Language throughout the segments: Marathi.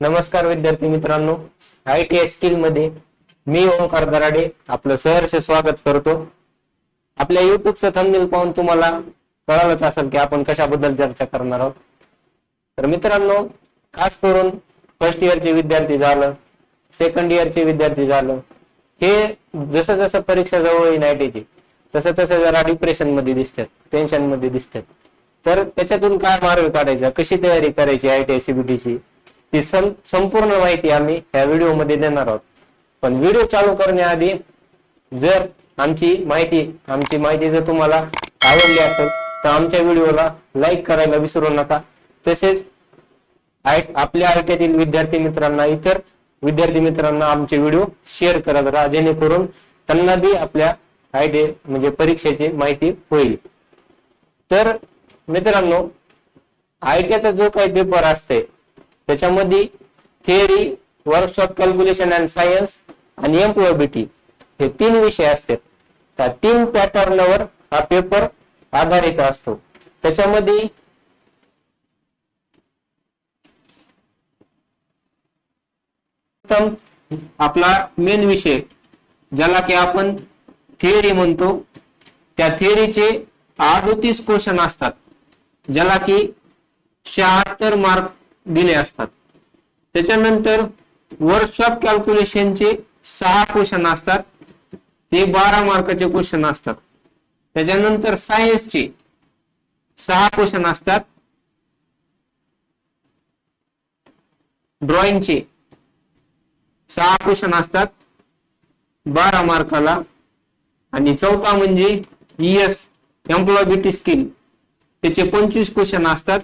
नमस्कार विद्यार्थी मित्रांनो. आय टी आय स्किलमध्ये मी ओंकार दराडे आपलं सहर्ष स्वागत करतो. आपल्या युट्यूबचं थंबनेल पाहून तुम्हाला कळालंच असेल की आपण कशाबद्दल चर्चा करणार आहोत. तर मित्रांनो खास करून फर्स्ट इयरचे विद्यार्थी झालं सेकंड इयरचे विद्यार्थी झालं हे जसं जसं परीक्षा जवळ येईल आयटीची तसं तसं जरा डिप्रेशनमध्ये दिसतात टेन्शनमध्ये दिसतात. तर त्याच्यातून काय मार्ग काढायचा कशी तयारी करायची आय टी आय सीबीटीची ती सं- संपूर्ण माहिती आम्ही ह्या व्हिडिओमध्ये देणार आहोत. पण व्हिडिओ चालू करण्याआधी जर आमची माहिती आमची माहिती जर तुम्हाला आवडली असेल तर आमच्या व्हिडिओला लाईक करायला विसरू नका. तसेच आय आपल्या आयटीतील विद्यार्थी मित्रांना इतर विद्यार्थी मित्रांना आमचे व्हिडिओ शेअर करत राहा जेणेकरून त्यांना बी आपल्या आयटी म्हणजे परीक्षेची माहिती होईल. तर मित्रांनो आयटीचा जो काही पेपर असते त्याच्यामध्ये theory workshop calculation and science आणि एम्प्लॉयबिलिटी हे तीन विषय असतात. त्या तीन पॅटर्नवर हा पेपर आधारित असतो. त्याच्यामध्ये प्रथम आपला मेन विषय ज्याला की आपण थिअरी म्हणतो त्या थिअरीचे अडोतीस क्वेश्चन असतात. ज्याला की शहात्तर मार्क दिले असतात. त्याच्यानंतर वर्कशॉप कॅल्क्युलेशनचे सहा क्वेश्चन असतात. ते बारा मार्काचे क्वेश्चन असतात. त्याच्यानंतर सायन्सचे सहा क्वेश्चन असतात. ड्रॉइंगचे सहा क्वेश्चन असतात. बारा मार्काला. आणि चौथा म्हणजे ईएस एम्प्लॉयबिलिटी स्किल त्याचे पंचवीस क्वेश्चन असतात.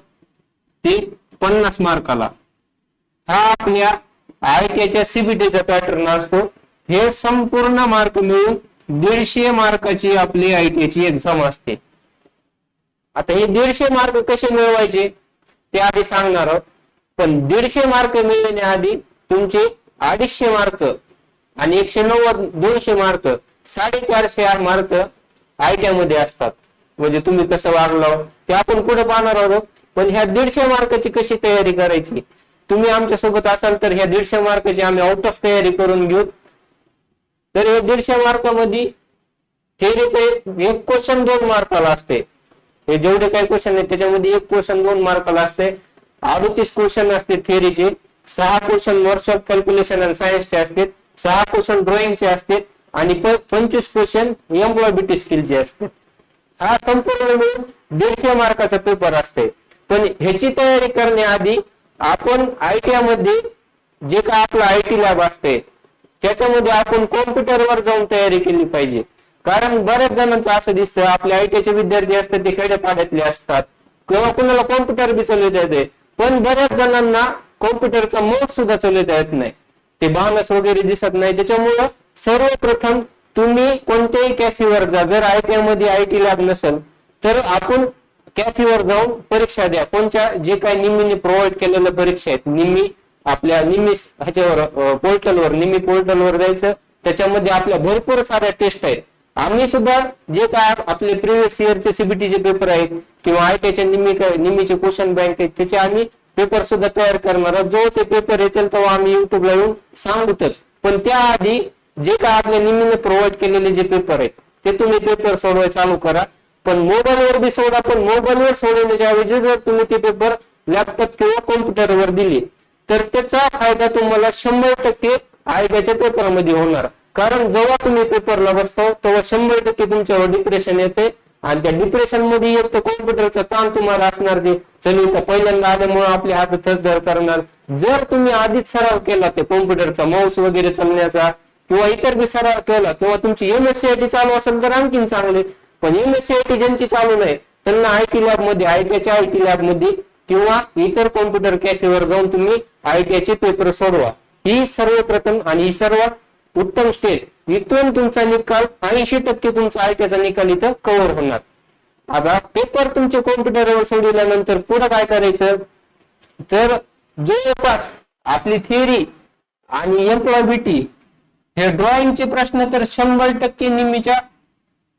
ते पन्नास मार्काला. हा आपल्या आय टीच्या सीबीटीचा पॅटर्न असतो. हे संपूर्ण मार्क मिळून दीडशे मार्काची आपली आय ची एक्झाम असते. आता हे दीडशे मार्क कसे मिळवायचे? ते आधी सांगणार आहोत. पण दीडशे मार्क मिळण्याआधी तुमचे अडीचशे मार्क आणि एकशे नव्वद दोनशे मार्क साडेचारशे मार्क आयटीआयमध्ये असतात. म्हणजे तुम्ही कसं वागलो ते आपण पुढे पाहणार आहोत. पण ह्या दीडशे मार्काची कशी तयारी करायची? तुम्ही आमच्यासोबत असाल तर ह्या दीडशे मार्काची आम्ही आउट ऑफ तयारी करून घेऊ. तर हे दीडशे मार्कामध्ये थेरीचं एक क्वेश्चन दोन मार्काला असते. हे जेवढे काही क्वेश्चन आहेत त्याच्यामध्ये एक क्वेश्चन दोन मार्काला असते. अडतीस क्वेश्चन असते थेरीचे सहा क्वेश्चन वर्कशॉप कॅल्क्युलेशन आणि सायन्सचे असते. सहा क्वेश्चन ड्रॉइंगचे असते. आणि प- पंचवीस क्वेश्चन एम्प्लॉयबिलिटी स्किलचे असते. हा संपूर्ण मिळून दीडशे मार्काचा पेपर असते. पण ह्याची तयारी करण्याआधी आपण आयटीआयमध्ये जे काय आपलं आयटी लॅब असते त्याच्यामध्ये आपण कॉम्प्युटरवर जाऊन तयारी केली पाहिजे. कारण बऱ्याच जणांचं असं दिसतं आपले आयटीचे विद्यार्थी असतात ते खेड्यापाड्यातले असतात. किंवा कुणाला कॉम्प्युटर बी चालवता येते. पण बऱ्याच जणांना कॉम्प्युटरचा मोड सुद्धा चालवता येत नाही. ते बाणस वगैरे दिसत नाही. त्याच्यामुळं सर्वप्रथम तुम्ही कोणत्याही कॅफेवर जा. जर आयटीआयमध्ये आयटी लॅब नसेल तर आपण कॅफेवर जाऊन परीक्षा द्या. कोणत्या जे काही निम्मीने प्रोव्हाइड केलेल्या परीक्षा आहेत निम्मी आपल्या निम्मी ह्याच्यावर पोर्टलवर निम्मी पोर्टलवर जायचं. त्याच्यामध्ये आपल्या भरपूर साऱ्या टेस्ट आहेत. आम्ही सुद्धा जे काय आपले प्रिव्हियस इयरचे सीबीटीचे पेपर आहेत किंवा आयटीच्या निम्मी निम्मीचे क्वेश्चन बँक आहेत त्याचे आम्ही पेपर सुद्धा तयार करणार आहोत. जो ते पेपर येतील तेव्हा आम्ही युट्यूबला येऊन सांगूतच. पण त्याआधी जे काय आपल्या निम्मीने प्रोव्हाइड केलेले जे पेपर आहेत ते तुम्ही पेपर सोडवाय चालू करा. पण मोबाईलवर बी सोडा पण मोबाईलवर सोडवण्याच्या ऐवजी जर तुम्ही ते पेपर लॅपटॉप किंवा कॉम्प्युटरवर दिले तर त्याचा फायदा तुम्हाला शंभर टक्के आयोगाच्या पेपरमध्ये होणार. कारण जेव्हा तुम्ही पेपरला बसतो तेव्हा शंभर टक्के तुमच्यावर डिप्रेशन येते आणि त्या डिप्रेशनमध्ये एक तर कॉम्प्युटरचा ताण तुम्हाला असणार ते. चल तर पहिल्यांदा आल्यामुळे आपले हात थरथर करणार. जर तुम्ही आधीच सराव केला ते कॉम्प्युटरचा माऊस वगैरे चालण्याचा किंवा इतर बी सराव केला किंवा तुमची एमएससीआयटी चालू असेल तर आणखीन चांगले. पण एमएससीआयटी ज्यांची चालू नाही त्यांना आयटी लॅबमध्ये आयटीआयच्या आयटी लॅबमध्ये किंवा इतर कॉम्प्युटर कॅफेवर जाऊन तुम्ही आयटीआयचे पेपर सोडवा. ही सर्वप्रथम आणि ही सर्वात उत्तम स्टेज इथून तुमचा निकाल ऐंशी टक्के तुमचा आयटीआयचा निकाल इथं कव्हर होणार. आता पेपर तुमच्या कॉम्प्युटरवर सोडवल्यानंतर पुढे काय करायचं? तर जवळपास आपली थिअरी आणि एम्प्लॉयबिलिटी हे ड्रॉइंगचे प्रश्न तर शंभर टक्के निम्मीच्या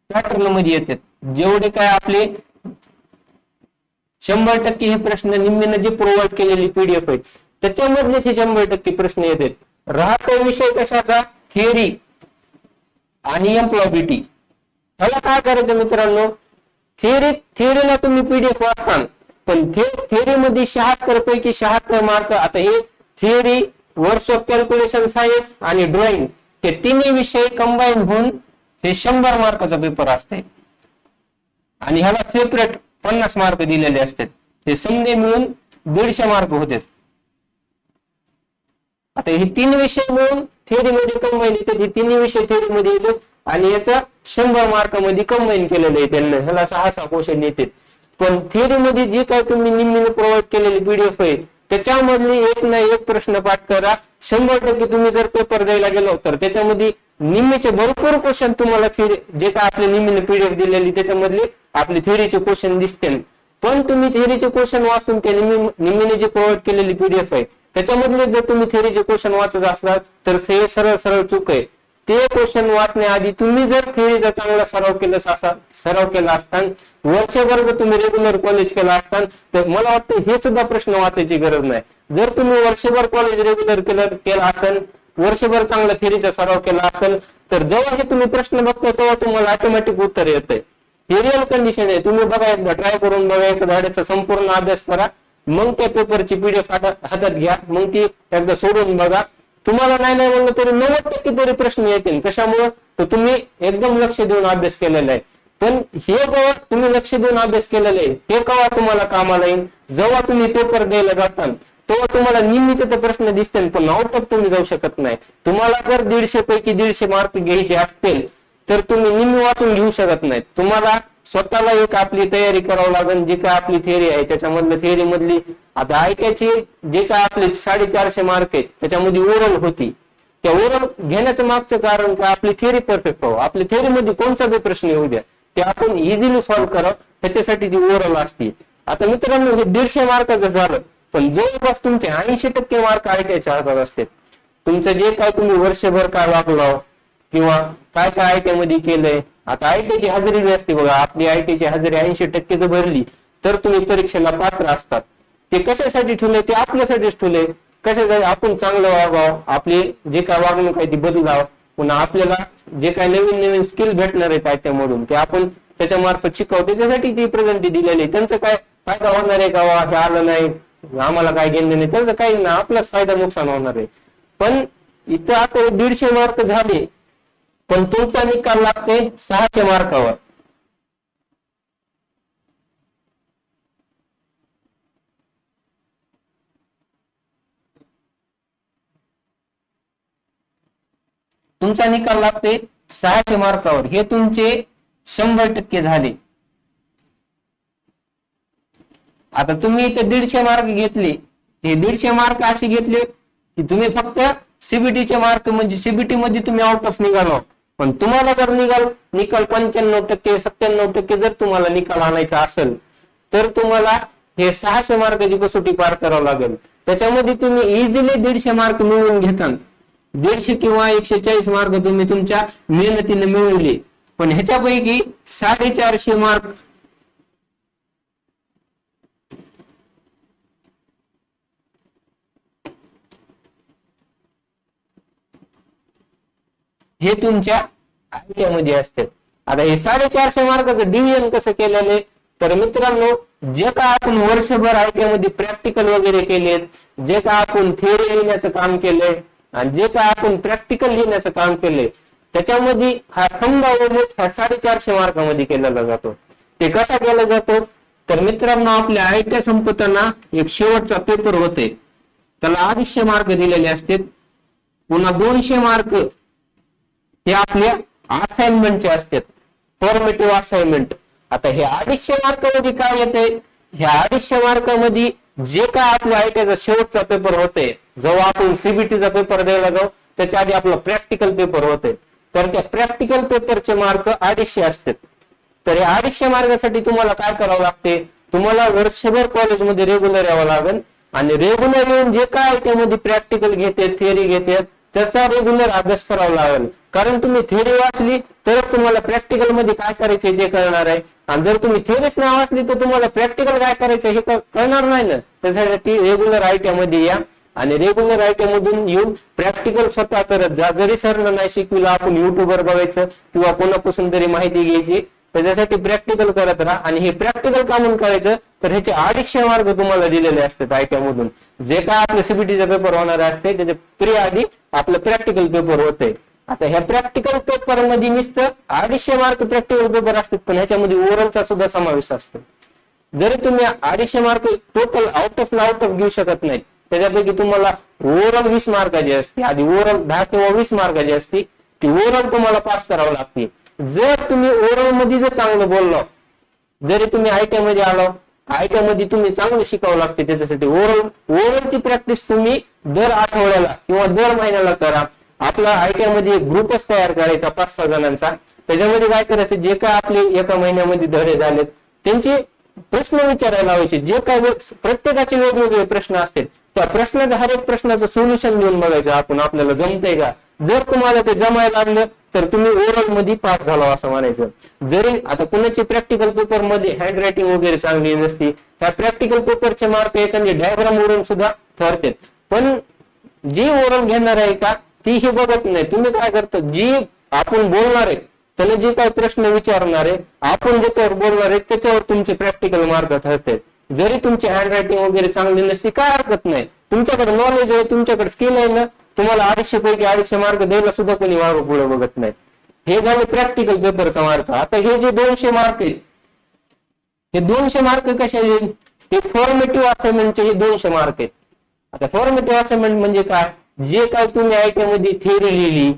पॅटर्नमध्ये येतात. जेवढे काय आपले शंभर टक्के हे प्रश्न निम्मीनं जे प्रोव्हाइड केलेली पीडीएफ आहेत त्याच्यामधलेच हे शंभर टक्के प्रश्न येतात. राहतो विषय कशाचा? थिअरी आणि एम्प्लॉबिलिटी ह्याला काय करायचं मित्रांनो? थिअरी थिअरीला तुम्ही पीडीएफ वाचता पण थिअरीमध्ये शहात्तर पैकी शहात्तर मार्क आता हे theory workshop of calculation science आणि ड्रॉइंग हे तिन्ही विषय कंबाईन होऊन हे शंभर मार्काचा पेपर असते आणि ह्याला सेपरेट पन्नास मार्क दिलेले असतात. हे समजे मिळून दीडशे मार्क होते. आता हे तीन विषय मिळून थेरीमध्ये मध्ये कंबाईन येतात. हे तिन्ही विषय थेरीमध्ये मध्ये येतात. आणि याचा शंभर मार्कमध्ये कंबाईन केलेलं आहे त्यांना. ह्याला सहा सहा क्वेश्चन येतात. पण थेरीमध्ये मध्ये जे काय तुम्ही निम्मीने प्रोव्हाइड केलेली पीडीएफ आहे त्याच्यामधली एक ना एक प्रश्न पाठ करा. शंभर टक्के तुम्ही जर पेपर द्यायला गेलो तर त्याच्यामध्ये निम्मीचे भरपूर क्वेश्चन तुम्हाला जे काय आपल्या निम्मीने पीडीएफ दिलेली त्याच्यामधले आपले थेरीचे क्वेश्चन दिसतील पण तुम्ही थेरीचे क्वेश्चन वाचून ते निम्मी निम्मीने जे प्रोव्हाइड केलेली पीडीएफ आहे त्याच्यामधले जर तुम्ही थेरीचे क्वेश्चन वाचत असलात तर हे सरळ सरळ चूक आहे. ते क्वेश्चन वाचण्याआधी तुम्ही जर थेअरीचा चांगला सराव केला सराव केला असताना वर्षभर जर तुम्ही रेग्युलर कॉलेज केला असताना तर मला वाटतं हे सुद्धा प्रश्न वाचायची गरज नाही. जर तुम्ही वर्षभर कॉलेज रेग्युलर केलं केला असेल वर्षभर चांगला थेअरीचा सराव केला असेल तर जेव्हा हे तुम्ही प्रश्न बघता तेव्हा तुम्हाला ऑटोमॅटिक उत्तर येते हे रिअल कंडिशन आहे. तुम्ही बघा एकदा ट्राय करून बघा एक धड्याचा संपूर्ण अभ्यास करा. मग त्या पेपरची पीडीएफ हातात घ्या. मग ती एकदा सोडून बघा. तुम्हाला नाही नाही म्हणलं तरी नव्वद टक्के तरी प्रश्न येतील. कशामुळं? तर तुम्ही एकदम लक्ष देऊन अभ्यास केलेला आहे. पण हे जेव्हा तुम्ही लक्ष देऊन अभ्यास केलेला आहे हे केव्हा तुम्हाला कामाला येईल? जेव्हा तुम्ही पेपर द्यायला जाता तेव्हा तुम्हाला निम्मीचे तर प्रश्न दिसतील पण आउट ऑफ तुम्ही जाऊ शकत नाही. तुम्हाला जर दीडशे पैकी दीडशे मार्क घ्यायचे असतील तर तुम्ही निम्मी वाचून घेऊ शकत नाहीत तुम्हाला स्वतःला एक आपली तयारी करावं लागेल जी काय आपली थेअरी आहे त्याच्यामधल्या थेअरी मधली आता ऐकायची जे काय आपले साडेचारशे मार्क आहेत त्याच्यामध्ये ओरल होती. त्या ओरल घेण्याचं मागचं कारण का आपली थेअरी परफेक्ट व्हावं. आपली थिअरी मध्ये बी प्रश्न येऊ द्या. ते आपण इझिली सॉल्व्ह करावं त्याच्यासाठी ती ओरल असते. आता मित्रांनो हे दीडशे मार्काचं झालं. पण जवळपास तुमचे ऐंशी टक्के मार्क आयटीआयच्या हातात असतात. तुमचं जे काय तुम्ही वर्षभर काय वागलाव किंवा काय काय आयटी मध्ये केलंय आता आयटीची हजेरी बी असते बघा आपली आयटीची हजेरी ऐंशी टक्के जर भरली तर तुम्ही परीक्षेला पात्र असतात. ते कशासाठी ठेवले ते आपल्यासाठीच ठेवले कशासाठी? आपण चांगलं वागावं आपले जे काय वागणूक आहे ती बदलावं. पुन्हा आपल्याला जे काय नवीन नवीन स्किल भेटणार आहेत आयत्यामधून ते आपण त्याच्या मार्फत शिकावं. त्याच्यासाठी ती प्रेझेंटी दिलेली आहे त्यांचं काय फायदा होणार आहे का? वा हे आलं नाही. आम्हाला काय घेणं नाही त्यांचं काही नाही. आपलाच फायदा नुकसान होणार आहे. पण इथं आता दीडशे मार्क झाले. पण तुमचा निकाल लागते सहाशे मार्कावर. तुमचा निकाल लागते सहाशे मार्कावर. हे तुमचे शंभर टक्के झाले. आता तुम्ही इथे दीडशे मार्क घेतले. हे दीडशे मार्क असे घेतले की तुम्ही फक्त सीबीटीचे मार्क म्हणजे सीबीटी मध्ये तुम्ही आउट ऑफ निघालो पण तुम्हाला जर निकाल निकाल पंच्याण्णव टक्के सत्त्याण्णव टक्के जर तुम्हाला निकाल आणायचा असेल तर तुम्हाला हे सहाशे मार्काची कसोटी पार करावं लागेल. त्याच्यामध्ये तुम्ही इझिली दीडशे मार्क मिळवून घेता दीडशे किंवा एकशे चाळीस मार्क तुम्ही तुमच्या मेहनतीने मिळवले. पण ह्याच्यापैकी साडेचारशे मार्क हे तुमच्या आयडियामध्ये असतात आता हे साडेचारशे मार्काचं डिव्हिजन कसं केलेलं तर मित्रांनो जे काय आपण वर्षभर आयटीआयमध्ये प्रॅक्टिकल वगैरे केलेत जे काय आपण थिअरी लिहिण्याचं काम केलंय आणि जे काय आपण प्रॅक्टिकल लिहिण्याचं काम केलंय त्याच्यामध्ये हा समजा ह्या साडेचारशे मार्कामध्ये केलेला जातो. ते कसा केला जातो? तर मित्रांनो आपल्या आयटीआय संपताना एक शेवटचा पेपर होते त्याला अडीचशे मार्क दिलेले असतात पुन्हा दोनशे मार्क हे आपल्या असाइनमेंटचे असतात फॉर्मेटिव्ह असाइनमेंट आता हे अडीचशे मार्कामध्ये काय येते? ह्या अडीचशे मार्कामध्ये जे काय आपल्या आयटीचा शेवटचा पेपर होते. जेव्हा आपण सीबीटीचा पेपर द्यायला जाऊ त्याच्या आधी आपला प्रॅक्टिकल पेपर होते. तर त्या प्रॅक्टिकल पेपरचे मार्क अडीचशे असतात. तर या अडीचशे मार्कासाठी तुम्हाला काय करावं लागते? तुम्हाला वर्षभर कॉलेजमध्ये रेग्युलर यावं लागेल. आणि रेग्युलर येऊन जे काय त्यामध्ये प्रॅक्टिकल घेते थिअरी घेतात त्याचा रेग्युलर अभ्यास करावा लागेल. कारण तुम्ही थिअरी वाचली तरच तुम्हाला प्रॅक्टिकलमध्ये काय करायचंय ते कळणार आहे. आणि जर तुम्ही थिअरीच नाही वाचली तर तुम्हाला प्रॅक्टिकल काय करायचं हे कळणार नाही ना. त्याच्यासाठी रेग्युलर आयटीआयमध्ये या. आणि रेग्युलर आयटी मधून येऊन प्रॅक्टिकल स्वतः करत जा. जरी सरनं नाही शिकविला आपण युट्यूबवर बघायचं किंवा कोणापासून तरी माहिती घ्यायची त्याच्यासाठी प्रॅक्टिकल करत राहा आणि हे प्रॅक्टिकल का म्हणून करायचं? तर ह्याचे अडीचशे मार्क तुम्हाला दिलेले असतात आयटी जे काय आपलं सीबीटीचा पेपर होणार असते त्याचे प्री आधी आपलं प्रॅक्टिकल पेपर होते आता ह्या प्रॅक्टिकल पेपरमध्ये नुसतं अडीचशे मार्क प्रॅक्टिकल पेपर असतात पण ह्याच्यामध्ये ओरलचा सुद्धा समावेश असतो. जरी तुम्ही अडीचशे mark total out of out of घेऊ शकत नाही त्याच्यापैकी तुम्हाला ओव्हरऑल वीस मार्काची असते. आधी ओव्हरऑल दहा किंवा वीस मार्काची असते. ती ओव्हरऑल तुम्हाला पास करावं लागते. जर तुम्ही ओव्हरऑलमध्ये जर चांगलं बोललो जरी तुम्ही आयटी मध्ये आलो आयटी मध्ये तुम्ही चांगलं शिकावं लागते त्याच्यासाठी ओरल ओरलची प्रॅक्टिस तुम्ही दर आठवड्याला किंवा दर महिन्याला करा. आपला आयटी मध्ये ग्रुपच तयार करायचा पाच सहा जणांचा. त्याच्यामध्ये काय करायचं जे काय आपले एका महिन्यामध्ये धडे झालेत त्यांचे प्रश्न विचारायला लावायचे. जे काय प्रत्येकाचे वेगवेगळे प्रश्न असतील त्या प्रश्नाचा हर एक प्रश्नाचं सोल्युशन देऊन बघायचं आपण आपल्याला जमतंय का? जर तुम्हाला ते जमायला लागलं तर तुम्ही ओरलमध्ये पास झाला असं म्हणायचं. जरी आता कुणाची प्रॅक्टिकल पेपरमध्ये हँड रायटिंग वगैरे चांगली नसती त्या प्रॅक्टिकल पेपरचे मार्क एखादी डायग्राम वरून सुद्धा ठरतात. पण जी ओरल घेणार आहे का ती हे बघत नाही. तुम्ही काय करता? जी आपण बोलणार आहे त्याला जे काही प्रश्न विचारणार आहे आपण ज्याच्यावर बोलणार आहे त्याच्यावर तुमचे प्रॅक्टिकल मार्क ठरते जरी तुमची हँड रायटिंग वगैरे चांगली नसती काय हरकत नाही. तुमच्याकडे नॉलेज आहे तुमच्याकडे स्किल आहे ना तुम्हाला अडीचशे पैकी अडीचशे मार्क द्यायला सुद्धा कोणी मार्ग पुढे बघत नाही. हे झाले प्रॅक्टिकल पेपरचा मार्क आता हे जे दोनशे मार्क आहेत हे दोनशे मार्क कसे आहेत हे फॉर्मेटिव्ह असाइनमेंटचे हे दोनशे मार्क आहेत. आता फॉर्मेटिव्ह असाइनमेंट म्हणजे काय? जे काय तुम्ही आयटी मध्ये थेअरी लिहिली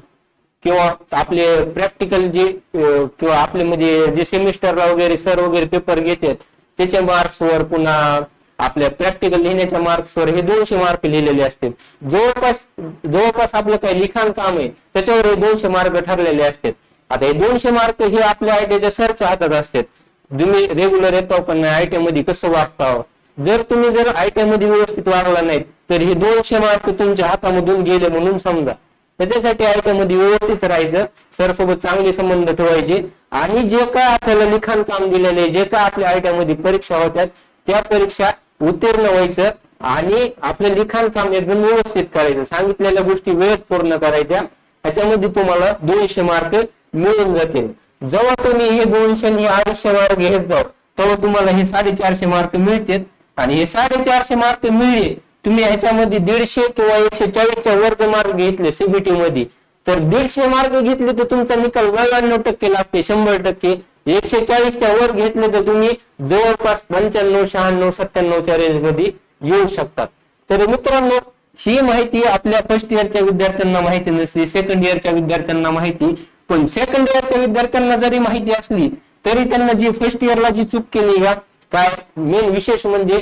किंवा आपले प्रॅक्टिकल जे किंवा आपले म्हणजे जे सेमिस्टरला वगैरे सर वगैरे पेपर घेतात त्याच्या मार्क्सवर पुन्हा आपल्या प्रॅक्टिकल लिहिण्याच्या मार्क्सवर हे दोनशे मार्क लिहिलेले असतील. जवळपास जवळपास आपलं काही लिखाण काम आहे त्याच्यावर हे दोनशे मार्क ठरलेले असतात आता हे दोनशे मार्क हे आपल्या आयटीच्या सरच्या हातात असतात. तुम्ही रेग्युलर येतो पण आयटी मध्ये कसं वागता जर तुम्ही जर आयटी मध्ये व्यवस्थित वागला नाहीत तर हे दोनशे मार्क तुमच्या हातामधून गेले म्हणून समजा. त्याच्यासाठी आयटी मध्ये व्यवस्थित राहायचं सर सोबत चांगले संबंध ठेवायचे आणि जे काय आपल्याला लिखाण काम दिलेले जे काय आपल्या आयटी मध्ये परीक्षा होत्यात त्या परीक्षा उत्तीर्ण व्हायचं आणि आपलं लिखाण काम एकदम व्यवस्थित करायचं. सांगितलेल्या गोष्टी वेळेत पूर्ण करायच्या. ह्याच्यामध्ये तुम्हाला दोनशे मार्क मिळून जातील. जेव्हा तुम्ही हे दोनशे आणि अडीचशे मार्क घेत जाऊ तेव्हा तुम्हाला हे साडेचारशे मार्क मिळतील. आणि हे साडेचारशे मार्क मिळले तुम्ही ह्याच्यामध्ये दीडशे किंवा एकशे चाळीसच्या वरचे मार्क घेतले सीबीटी मध्ये. तर दीडशे मार्क घेतले तर तुमचा निकाल नव्याण्णव टक्के लागते शंभर टक्के. एकशे चाळीसच्या वर घेतले तर तुम्ही जवळपास पंच्याण्णव शहाण्णव सत्त्याण्णवच्या रेंजमध्ये येऊ शकतात. तर मित्रांनो ही माहिती आपल्या फर्स्ट इयरच्या विद्यार्थ्यांना माहिती नसली सेकंड इयरच्या विद्यार्थ्यांना माहिती. पण सेकंड इयरच्या विद्यार्थ्यांना जरी माहिती असली तरी त्यांना जी फर्स्ट इयरला जी चूक केली या काय मेन विशेष म्हणजे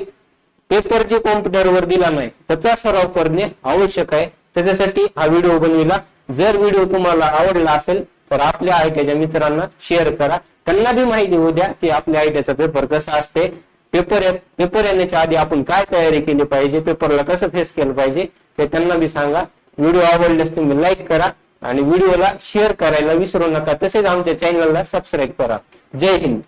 पेपर जे कॉम्प्युटरवर दिला नाही त्याचा सराव करणे आवश्यक आहे. त्याच्यासाठी हा व्हिडिओ बनविला. जर व्हिडिओ तुम्हाला आवडला असेल तर आपल्या आयटीच्या मित्रांना शेअर करा. त्यांना बी माहिती होऊ द्या की आपल्या आयटीचा पेपर कसा असते. पेपर पेपर येण्याच्या आधी आपण काय तयारी केली पाहिजे पेपरला कसं फेस केलं पाहिजे ते त्यांना बी सांगा. व्हिडिओ आवडल्यास तुम्ही लाईक करा आणि व्हिडिओला शेअर करायला विसरू नका. तसेच आमच्या चॅनलला सबस्क्राईब करा. जय हिंद.